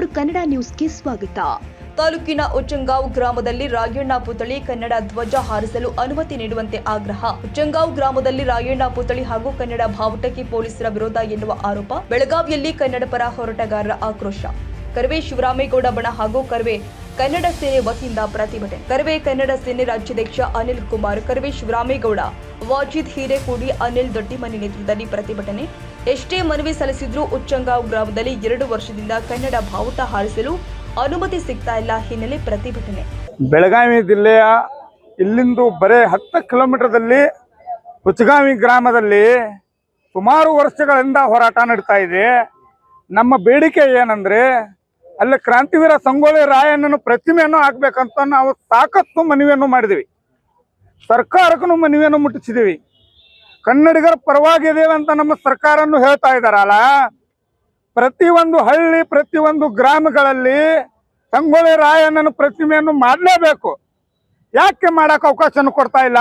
Four Kannada ನ್ಯೂಸ್ಗೆ ಸ್ವಾಗತ. ತಾಲೂಕಿನ ಉಚ್ಚಂಗಾವ್ ಗ್ರಾಮದಲ್ಲಿ ರಾಯಣ್ಣ ಪುತ್ಥಳಿ ಕನ್ನಡ ಧ್ವಜ ಹಾರಿಸಲು ಅನುಮತಿ ನೀಡುವಂತೆ ಆಗ್ರಹ. ಉಚ್ಚಂಗಾವ್ ಗ್ರಾಮದಲ್ಲಿ ರಾಯಣ್ಣ ಪುತ್ಥಳಿ ಹಾಗೂ ಕನ್ನಡ ಬಾವುಟಕ್ಕೆ ಪೊಲೀಸರ ವಿರೋಧ ಎನ್ನುವ ಆರೋಪ. ಬೆಳಗಾವಿಯಲ್ಲಿ ಕನ್ನಡ ಪರ ಹೋರಾಟಗಾರರ ಆಕ್ರೋಶ. ಕರವೇ ಶಿವರಾಮೇಗೌಡ ಬಣ ಹಾಗೂ ಕರ್ವೆ ಕನ್ನಡ ಸೇನೆ ವತಿಯಿಂದ ಪ್ರತಿಭಟನೆ. ಕರ್ವೆ ಕನ್ನಡ ಸೇನೆ ರಾಜ್ಯಾಧ್ಯಕ್ಷ ಅನಿಲ್ ಕುಮಾರ್, ಕರವೇ ಶಿವರಾಮೇಗೌಡ, ವಾಜಿದ್ ಹಿರೇಕೂಡಿ, ಅನಿಲ್ ದೊಡ್ಡಿಮನಿ ನೇತೃತ್ವದಲ್ಲಿ ಪ್ರತಿಭಟನೆ. ಎಷ್ಟೇ ಮನವಿ ಸಲ್ಲಿಸಿದ್ರೂ ಉಚ್ಚಂಗಾವ್ ಗ್ರಾಮದಲ್ಲಿ ಎರಡು ವರ್ಷದಿಂದ ಕನ್ನಡ ಭಾವುಟ ಹಾರಿಸಲು ಅನುಮತಿ ಸಿಗ್ತಾ ಇಲ್ಲ ಹಿನ್ನೆಲೆ ಪ್ರತಿಭಟನೆ. ಬೆಳಗಾವಿ ಜಿಲ್ಲೆಯ ಇಲ್ಲಿಂದು ಬರೇ ಹತ್ತು ಕಿಲೋಮೀಟರ್ದಲ್ಲಿ ಉಚ್ಚಗಾವಿ ಗ್ರಾಮದಲ್ಲಿ ಸುಮಾರು ವರ್ಷಗಳಿಂದ ಹೋರಾಟ ನಡೀತಾ ಇದೆ. ನಮ್ಮ ಬೇಡಿಕೆ ಏನಂದ್ರೆ ಅಲ್ಲಿ ಕ್ರಾಂತಿವೀರ ಸಂಗೊಳ್ಳಿ ರಾಯಣ್ಣನ ಪ್ರತಿಮೆಯನ್ನು ಹಾಕ್ಬೇಕಂತ ನಾವು ಸಾಕಷ್ಟು ಮನವಿಯನ್ನು ಮಾಡಿದ್ವಿ. ಸರ್ಕಾರಕ್ಕೂ ಮನವಿಯನ್ನು ಮುಟ್ಟಿಸಿದೀವಿ. ಕನ್ನಡಿಗರ ಪರವಾಗಿದ್ದೇವೆ ಅಂತ ನಮ್ಮ ಸರ್ಕಾರನ್ನು ಹೇಳ್ತಾ ಇದಾರಲ್ಲ ಪ್ರತಿಯೊಂದು ಹಳ್ಳಿ, ಪ್ರತಿಯೊಂದು ಗ್ರಾಮಗಳಲ್ಲಿ ಸಂಗೊಳ್ಳಿ ರಾಯಣ್ಣನ ಪ್ರತಿಮೆಯನ್ನು ಮಾಡಲೇಬೇಕು. ಯಾಕೆ ಮಾಡಕ್ಕೆ ಅವಕಾಶನೂ ಕೊಡ್ತಾ ಇಲ್ಲ?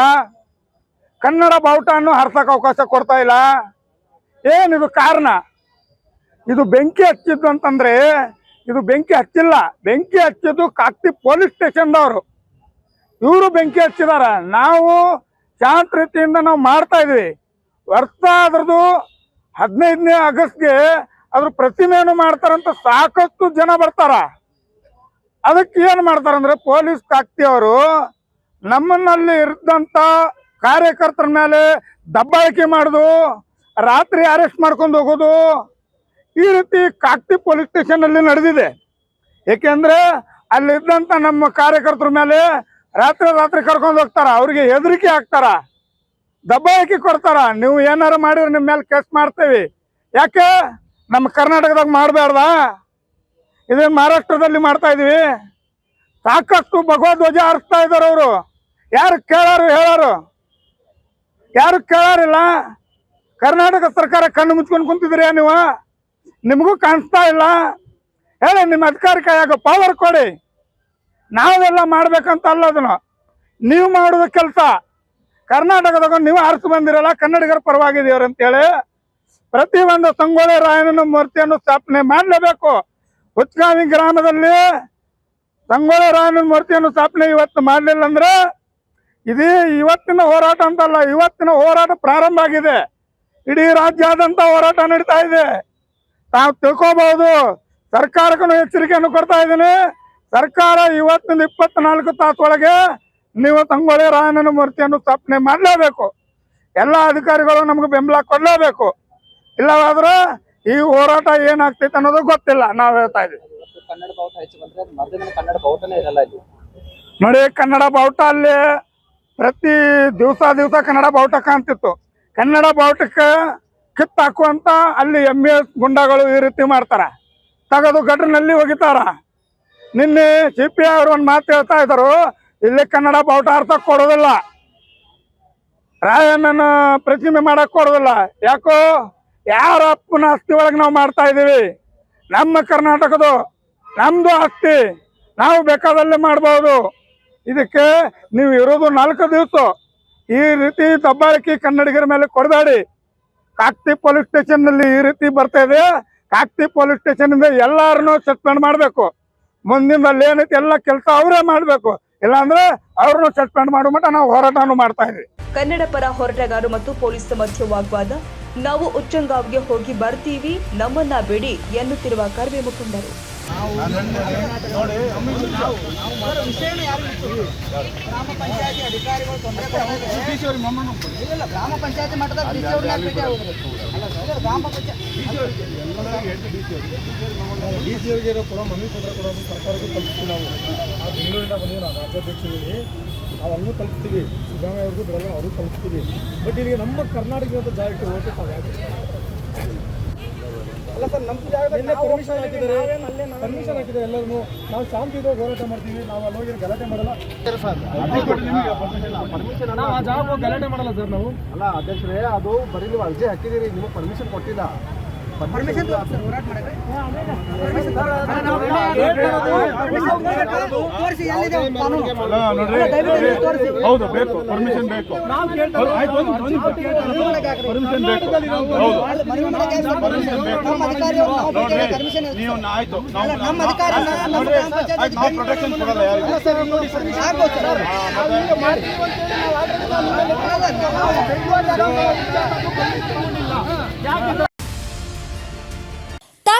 ಕನ್ನಡ ಬಾವುಟವನ್ನು ಹರ್ಸಕ್ಕೆ ಅವಕಾಶ ಕೊಡ್ತಾ ಇಲ್ಲ. ಏನಿದು ಕಾರಣ? ಇದು ಬೆಂಕಿ ಹಚ್ಚಿದ್ದು ಅಂತಂದ್ರೆ ಇದು ಬೆಂಕಿ ಹಚ್ಚಿಲ್ಲ. ಬೆಂಕಿ ಹಚ್ಚಿದ್ದು ಕಾಕ್ತಿ ಪೊಲೀಸ್ ಸ್ಟೇಷನ್ದವರು. ಇವರು ಬೆಂಕಿ ಹಚ್ಚಿದಾರ. ನಾವು ಶಾಂತ ರೀತಿಯಿಂದ ನಾವು ಮಾಡ್ತಾ ಇದ್ವಿ. ವರ್ಷ ಅದ್ರದ್ದು ಹದಿನೈದನೇ ಆಗಸ್ಟ್ಗೆ ಅದ್ರ ಪ್ರತಿಮೆಯನ್ನು ಮಾಡ್ತಾರಂತ ಸಾಕಷ್ಟು ಜನ ಬರ್ತಾರ. ಅದಕ್ಕೆ ಏನ್ ಮಾಡ್ತಾರಂದ್ರೆ ಪೊಲೀಸ್ ಕಾಕ್ತಿಯವರು ನಮ್ಮನ್ನಲ್ಲಿ ಇರ್ದಂತ ಕಾರ್ಯಕರ್ತರ ಮೇಲೆ ದಬ್ಬಾಳಿಕೆ ಮಾಡುದು, ರಾತ್ರಿ ಅರೆಸ್ಟ್ ಮಾಡ್ಕೊಂಡು ಹೋಗೋದು, ಈ ರೀತಿ ಕಾಕ್ತಿ ಪೊಲೀಸ್ ಸ್ಟೇಷನ್ ಅಲ್ಲಿ ನಡೆದಿದೆ. ಏಕೆಂದ್ರೆ ಅಲ್ಲಿದ್ದಂಥ ನಮ್ಮ ಕಾರ್ಯಕರ್ತರ ಮೇಲೆ ರಾತ್ರಿ ರಾತ್ರಿ ಕರ್ಕೊಂಡು ಹೋಗ್ತಾರ, ಅವ್ರಿಗೆ ಹೆದರಿಕೆ ಹಾಕ್ತಾರ ದಬ್ಬಾಳಿಕೆ ಕೊಡ್ತಾರ. ನೀವು ಏನಾರು ಮಾಡಿದ್ರೆ ನಿಮ್ಮ ಮೇಲೆ ಕೇಸ್ ಮಾಡ್ತೇವೆ. ಯಾಕೆ? ನಮ್ಮ ಕರ್ನಾಟಕದಾಗ ಮಾಡಬೇಡ್ದ ಇದೇ ಮಹಾರಾಷ್ಟ್ರದಲ್ಲಿ ಮಾಡ್ತಾ ಇದೀವಿ? ಸಾಕಷ್ಟು ಭಗವಧ್ವಜ ಹಾರಿಸ್ತಾ ಇದ್ದಾರೆ ಅವರು. ಯಾರು ಕೇಳಾರು ಹೇಳಾರು? ಯಾರು ಕೇಳಾರಿಲ್ಲ? ಕರ್ನಾಟಕ ಸರ್ಕಾರ ಕಣ್ಣು ಮುಚ್ಕೊಂಡು ಕುಂತಿದ್ರಿ ನೀವು? ನಿಮಗೂ ಕಾಣಿಸ್ತಾ ಇಲ್ಲ? ಹೇಳಿ, ನಿಮ್ಮ ಅಧಿಕಾರಕ್ಕೆ ಕೈಯಾಗ ಪವರ್ ಕೊಡಿ. ನಾವೆಲ್ಲ ಮಾಡ್ಬೇಕಂತ ಅಲ್ಲ ಅದನ್ನು. ನೀವು ಮಾಡುವ ಕೆಲಸ. ಕರ್ನಾಟಕದಾಗ ನೀವು ಆರಿಸಿ ಬಂದಿರಲ್ಲ, ಕನ್ನಡಿಗರ ಪರವಾಗಿದೆಯವ್ರು ಅಂತೇಳಿ ಒಂದು ಸಂಗೊಳ್ಳಿ ರಾಯನ ಮೂರ್ತಿಯನ್ನು ಸ್ಥಾಪನೆ ಮಾಡಲೇಬೇಕು. ಹುಚ್ಚಗಾವಿ ಗ್ರಾಮದಲ್ಲಿ ಸಂಗೊಳ್ಳಿ ರಾಯನ ಮೂರ್ತಿಯನ್ನು ಸ್ಥಾಪನೆ ಇವತ್ತು ಮಾಡಲಿಲ್ಲ ಅಂದ್ರೆ ಇದು ಇವತ್ತಿನ ಹೋರಾಟ ಅಂತಲ್ಲ, ಇವತ್ತಿನ ಹೋರಾಟ ಪ್ರಾರಂಭ ಆಗಿದೆ. ಇಡೀ ರಾಜ್ಯಾದ್ಯಂತ ಹೋರಾಟ ನಡೀತಾ ಇದೆ. ತಾವು ತಿಳ್ಕೋಬಹುದು, ಸರ್ಕಾರಕ್ಕೂ ಎಚ್ಚರಿಕೆಯನ್ನು ಕೊಡ್ತಾ ಇದ್ದೀನಿ. ಸರ್ಕಾರ ಇವತ್ತಿನ ಇಪ್ಪತ್ನಾಲ್ಕು ತಾಸೊಳಗೆ ನೀವು ತಂಗೊಳ್ಳಿ ರಾಯಣ್ಣನ ಮೂರ್ತಿಯನ್ನು ಸ್ಥಾಪನೆ ಮಾಡಲೇಬೇಕು. ಎಲ್ಲ ಅಧಿಕಾರಿಗಳು ನಮ್ಗೆ ಬೆಂಬಲ ಕೊಡಲೇಬೇಕು. ಇಲ್ಲವಾದ್ರೆ ಈ ಹೋರಾಟ ಏನಾಗ್ತೈತೆ ಅನ್ನೋದು ಗೊತ್ತಿಲ್ಲ. ನಾವು ಹೇಳ್ತಾ ಇಲ್ಲಿ. ನೋಡಿ ಕನ್ನಡ ಬಾವುಟ ಅಲ್ಲಿ ಪ್ರತಿ ದಿವಸ ದಿವಸ ಕನ್ನಡ ಬಾವುಟ ಕಾಣ್ತಿತ್ತು. ಕನ್ನಡ ಬಾವುಟಕ್ಕೆ ಕಿತ್ತಾಕುವಂತ ಅಲ್ಲಿ ಎಂ ಎಸ್ ಗುಂಡಗಳು ಈ ರೀತಿ ಮಾಡ್ತಾರ. ತಗದು ಗಡ್ರನಲ್ಲಿ ಒಗಿತಾರ. ನಿನ್ನೆ ಸಿ ಪಿ ಅವರು ಒಂದು ಮಾತು ಹೇಳ್ತಾ ಇದ್ದರು, ಇಲ್ಲಿ ಕನ್ನಡ ಬಾವುಟ ಅರ್ಥಕ್ಕೆ ಕೊಡೋದಿಲ್ಲ. ರಾಯಣ್ಣನ ಪ್ರತಿಮೆ ಮಾಡಕ್ ಕೊಡೋದಿಲ್ಲ. ಯಾಕೋ, ಯಾರ ಅಪ್ಪನ ಆಸ್ತಿ ಒಳಗೆ ನಾವು ಮಾಡ್ತಾ ಇದೀವಿ? ನಮ್ಮ ಕರ್ನಾಟಕದ ನಮ್ದು ಆಸ್ತಿ. ನಾವು ಬೇಕಾದಲ್ಲಿ ಮಾಡ್ಬೋದು. ಇದಕ್ಕೆ ನೀವು ಇರೋದು ನಾಲ್ಕು ದಿವಸ. ಈ ರೀತಿ ದಬ್ಬಾಳಿಕೆ ಕನ್ನಡಿಗರ ಮೇಲೆ ಕೊಡಬೇಡಿ. ಕಾಕ್ತಿ ಪೊಲೀಸ್ ಸ್ಟೇಷನ್ನಲ್ಲಿ ಈ ರೀತಿ ಬರ್ತಾ ಇದೆ ಕಾಕ್ತಿ ಪೊಲೀಸ್ ಸ್ಟೇಷನ್ ಇಂದ ಎಲ್ಲಾರನ್ನೂ ಸಸ್ಪೆಂಡ್ ಮಾಡಬೇಕು. ಮುಂದಿನ ಅಲ್ಲಿ ಏನೈತಿ ಎಲ್ಲ ಕೆಲಸ ಅವರೇ ಮಾಡಬೇಕು. ಇಲ್ಲಾಂದ್ರೆ ಅವ್ರನ್ನು ಸಸ್ಪೆಂಡ್ ಮಾಡೋ ಮಟ್ಟ ನಾವು ಹೋರಾಟನೂ ಮಾಡ್ತಾ ಇದ್ವಿ ಕನ್ನಡ ಪರ ಹೋರಾಟಗಾರರು ಮತ್ತು ಪೊಲೀಸ್ ಮಧ್ಯ ವಾಗ್ವಾದ ನಾವು ಉಚ್ಚಂಗಾವ್ಗೆ ಹೋಗಿ ಬರ್ತೀವಿ, ನಮ್ಮನ್ನ ಬಿಡಿ ಎನ್ನುತ್ತಿರುವ ಕರ್ವೆ ಮುಖಂಡರು. ಇಲ್ಲ ಗ್ರಾಮ ಪಂಚಾಯತಿ ಮಟ್ಟದ ಗ್ರಾಮ ಪಂಚಾಯತ್ ಡಿ ಅವರಿಗೆ ಕೂಡ ಮನವಿ ಪತ್ರ ಕೂಡ ಸರ್ಕಾರಕ್ಕೆ ತಲುಪಿಸ್ತೀವಿ ನಾವು ಬೆಂಗಳೂರಿಂದ ಬಂದಿವಿ ನಾವು ರಾಜ್ಯಾಧ್ಯಕ್ಷರಿಗೆ ನಾವು ಅಲ್ಲೂ ತಲುಪಿಸ್ತೀವಿ ಸಿದ್ದರಾಮಯ್ಯ ಅವ್ರಿಗೂ ಅವ್ರಿಗೂ ತಲುಪಿಸ್ತೀವಿ ಬಟ್ ಇಲ್ಲಿಗೆ ನಮ್ಮ ಕರ್ನಾಟಕದ ಜಾಗಕ್ಕೆ ಹೋಗಕ್ಕೆ ಸಾಧ್ಯ ಅಲ್ಲ ಸರ್ ನಮ್ಮ ಜಾಗದಲ್ಲಿ ಪರ್ಮಿಷನ್ ಹಾಕಿದ್ದಾರೆ. ಪರ್ಮಿಷನ್ ಹಾಕಿದ್ದಾರೆ ಎಲ್ಲರೂ ನಾವು ಶಾಂತಿಯುತವಾಗಿ ಹೋರಾಟ ಮಾಡ್ತೀವಿ ನಾವು ಅಲ್ಲಿ ಹೋಗಿ ಗಲಾಟೆ ಮಾಡಲ್ಲ. ನಾವು ಆ ಜಾಗ ಹೋಗಿ ಗಲಾಟೆ ಮಾಡಲ್ಲ ಸರ್ ನಾವು. ಅಲ್ಲ ಅಧ್ಯಕ್ಷರೇ ಅದು ಬರೀ ನೀವು ಅರ್ಜಿ ಹಾಕಿದ್ದೀರಿ ನಿಮಗೆ ಪರ್ಮಿಷನ್ ಕೊಟ್ಟಿಲ್ಲ. ಹೌದು ಬೇಕು. ಪರ್ಮಿಷನ್ ಬೇಕು. ಪರ್ಮಿಷನ್ ಬೇಕು. ಹೌದು. ನೀವು ಆಯ್ತು. ನಾವು ಪ್ರೊಟೆಕ್ಷನ್ ಕೊಡಲ್ಲ ಯಾರಿಗೂ.